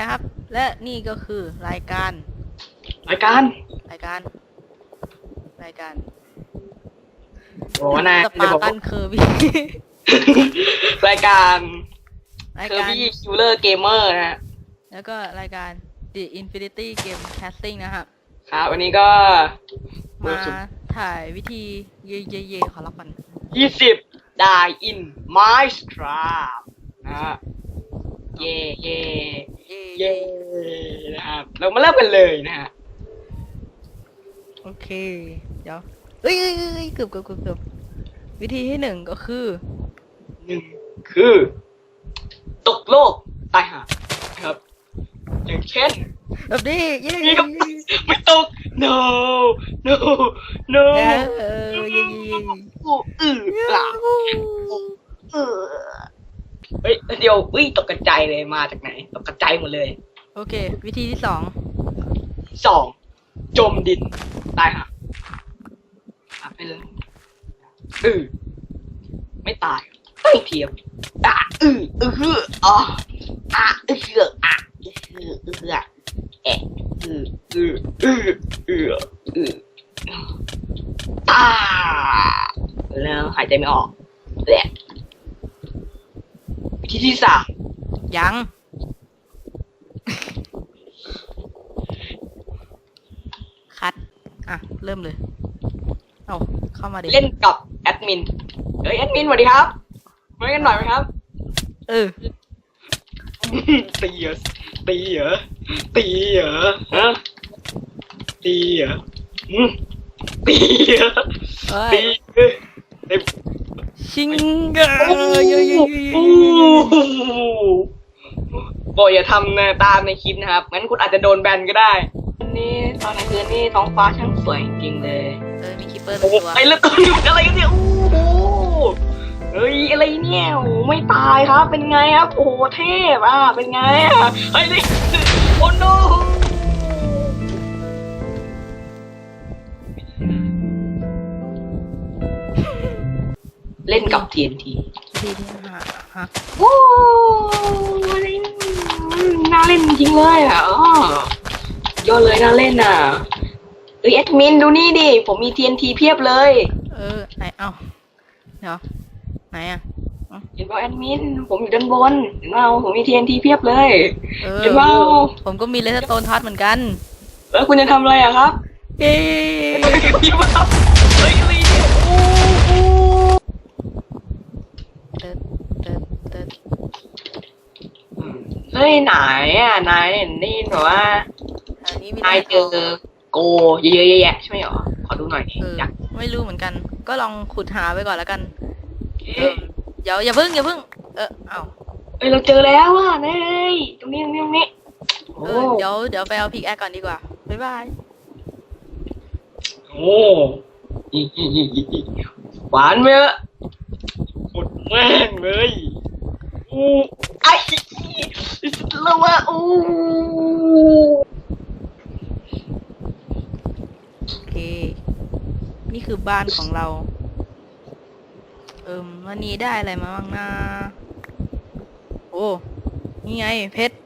นะครับ และนี่ก็คือรายการ รายการรายการ รายการโอ้นายสจะปาบอกตัว่านเคอร์บี้ รายการรายเคอร์การ บี้คิวเลอร์เกมเมอร์นะฮะแล้วก็รายการ The Infinity Game Casting นะครับ ครับวันนี้ก็มาถ่ายวิธีเย่เย่เย่ขอรับก่อนยี่สิบได้อินไมส์ทรานะฮะเย่เย่ เย่เย่นะครับเรามาเริ่มกันเลยนะฮะโอเค เดี๋ยวเอ้ยเอ้ยเอ้ยเกือบเกือบเกือบเกือบวิธีที่หนึ่งก็คือ หนึ่งคือ ตกโลกตายหาครับ อย่างเช่นแบบนี้เย่นี่เย่ก็ไม่ตก no no no เออเย่เย่เย่ อืออะเออ เฮ้ยเดี๋ยวอุ้ยตกกระจายเลยมาจากไหน ตกกระจายหมดเลยโอเค วิธีที่สองสองจมดินตายห่ะอะเป็นอือไม่ตายไม่เทียมอะอืออือฮืออ๋ออะอือฮืออะอือฮืออือฮืออะแอะอืออืออืออืออือตาแล้วหายใจไม่ออกแหละ วิธีที่สามยัง คัด อะ เริ่มเลย เอาเข้ามาดิเล่นกับแอดมิน เอ้ยแอดมินสวัสดีครับมาเล่นกันหน่อยไหมครับ เออ ตีเหรอตีเหรอตีเหรอฮะตีเหรออืมตีเหรอเอ้ยตีเอ้ยเอ้ย ชิงเกอร์เยอะเยอะเยอะเยโอ้อะโหบอย่าทำนะตามในคลิปนะครับ งั้นคุณอาจจะโดนแบนก็ได้ นี่ตอนกลางคืนนี่ท้องฟ้าช่างสวยจริงๆเลยเออมีคิปเปอร์ตัโอ้วไอ้เลือดตัวอยู่อะไรกันเนี่ย โอ้โหเฮ้ยอะไรเนี่ยโอ้ไม่ตายครับ เป็นไงครับ โอ้เทพอะ เป็นไงอะ เฮ้ยนี่โอ้โน เล่นกับ TNT ทีที่ห้าฮะโอ้อะไรน่าเล่นจริงเลยอะอ้อยอดเลยน่าเล่นอะเฮ้ยแอดมินดูนี่ดิ ผมมี TNT เพียบเลย เออไหนเอาเดี๋ยวไหนอะเห็นเปล่าแอดมิน ผมอยู่ด้านบนเห็นเปล่าผมมี TNT เพียบเลย เออเห็นเปล่าผมก็มีเลสโตนทัสเหมือนกัน แล้วคุณจะทำอะไรอะครับ เย้ พี่ว่าเเดินเดินเดินเฮ้ยไหนอะนายเห็นนี่แบบว่าอันนี้มีนายเจอโกเยอะๆแยะๆใช่ไหมหรอขอดูหน่อยดิเอออยากไม่รู้เหมือนกัน ก็ลองขุดหาไปก่อนแล้วกันเอเอ๊ะอเดี๋ยวอย่าเพิ่งอย่าเพิ่ง เออเอาเอ้ยเราเจอแล้วอะนายตรงนี้ตรงนี้ตรงนี้เอโอ้อเดี๋ยวเดี๋ยวไปเอาพิกแอคก่อนดีกว่าบ๊ายบายโอ้อีอีอีอีอีหวานไหมอะหมด แม่งเลยอู้ไอ้แล้วว่าอู้โอเค นี่คือบ้านของเรา เอิมวันนี้ได้อะไรมาบ้างนะโอ้นี่ไงเพชร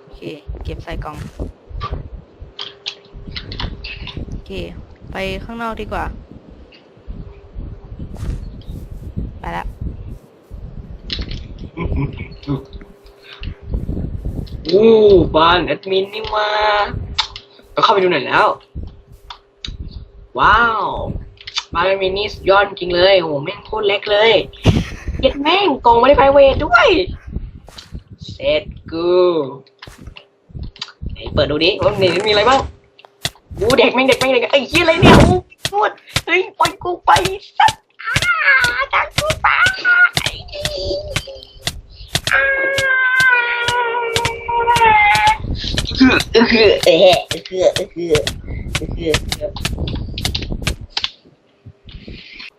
โอเค เก็บใส่กล่อง โอเค ไปข้างนอกดีกว่า ไปละอู้บ้านแอดมินนี่มาเราเข้าไปดูหน่อยแล้ว ว้าวบ้านแอดมินนี่ยอดจริงเลยโอ้โหแม่งโคตรเล็กเลยเย็ดแม่งกองไม่ได้ไฟเวทด้วยเสร็จกูไหนเปิดดูดิว่าในนี้มีอะไรบ้างอู้เด็กแม่งเด็กแม่งเด็กไอ้เหี้ยอะไรเนี่ยอู้พูดเฮ้ยปล่อยกูไปสัตว จังกูไปไอ้อ้าคือคือเอะคือคือคือ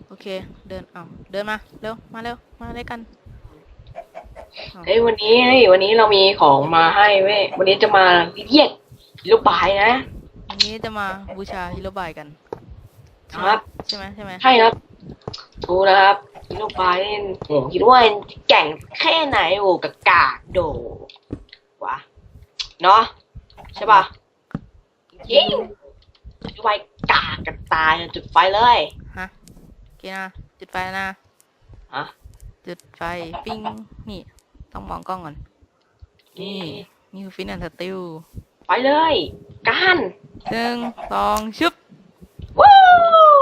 โอเค เดินเอาเดินมาเร็วมาเร็วมาด้วยกันเอาเฮ้ยวันนี้เฮ้ยวันนี้เรามีของมาให้เว้ยวันนี้จะมาเรียกลูกบายนะวันนี้จะมาบูชาฮิโรบายกัน ครับ ใช่ไหมใช่ไหมใช่ครับ ถูกนะครับลูกบายนี่โอ้คิดว่าแก่งแค่ไหนโอ้กากาโดเนาะใช่ป่ะจริงไฟกากกันตายจุดไฟเลยฮะโอเคนะจุดไฟนะฮะจุดไฟปิ้งนี่ ต้องมองกล้องก่อนนี่นี่คือฟินแอนสติลไปเลยกันหนึ่งสองชึบ ว้าว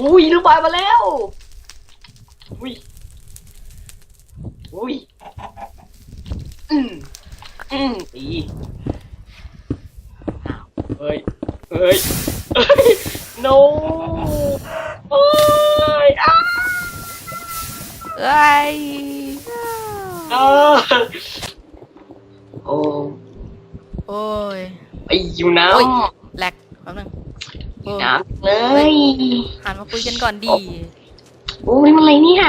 อุ้ยลูกบอลมาแล้ว อุ้ย อุ้ย อืมอืมดีอ้าวเฮ้ยเฮ้ยเฮ้ย no เฮ้ยอ้าเอ้ยเออโอ้โอ้ย ไปอยู่น้โอ้ยแหลกแป๊บนึง โอ้ำน้ำเลยหันมาคุยกันก่อนดีโอ้ยมันอะไรเนี่ย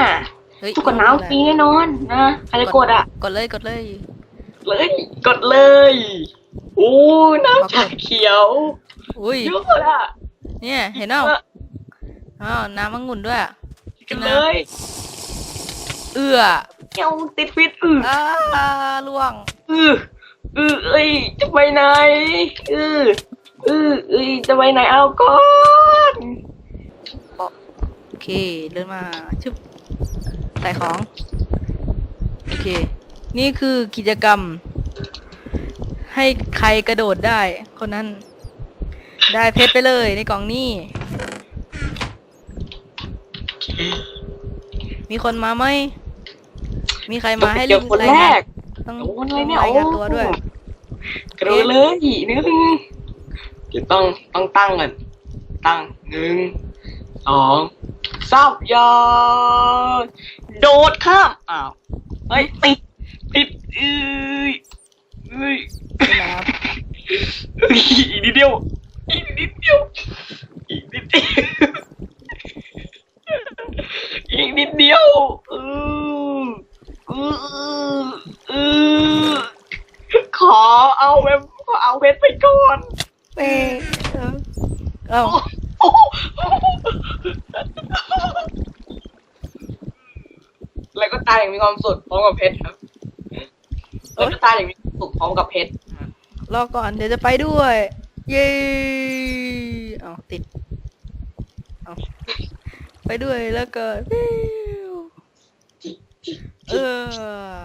เฮ้ยทุกคนน้ำฟรีแน่นอนนะใครจะกดอะกดเลยกดเลย เลยกดเลยโอ้น้ำชาเขียวอุ้ยเยอะอะเนี่ยเห็นเปล่าอ้าวน้ำองุ่นด้วยกันเลยเอื้อเอ้าติดฟิตอืออ่าล่วงอืออือเอ้ยจะไปไหนอือ อือเอ้ยจะไปไหนเอาก่อนโอเค เดินมาชึบใส่ของ โอเค นี่คือกิจกรรม ให้ใครกระโดดได้ คนนั้น ได้เพชรไปเลยในกล่องนี้ มีคนมาไหม มีใครมาให้เจอคนแรกต้องโอ้ต้องอะไรเนี่ยรายงานตัวด้วยกระโดดเลยหนึ่ง เดี๋ยวต้องต้องตั้งก่อนตั้งหนึ่งสองสามยอดโดดข้ามอ้าวเฮ้ยติดติดเอ้ยเอ้ยเป็นไรครับเอ้ยอีกนิดเดียวอีกนิดเดียวอีกนิดเดียวอีกนิดเดียวเออเออเออขอเอาแบบขอเอาเพชรไปก่อน เป้เอ้าโอ้โหแล้วก็ตายอย่างมีความสุขพร้อมกับเพชรครับแล้วก็ตายอย่างมีความสุขพร้อมกับเพชรรอก่อนเดี๋ยวจะไปด้วย เย้เอาติดเอาไปด้วยแล้วก็วิวเออ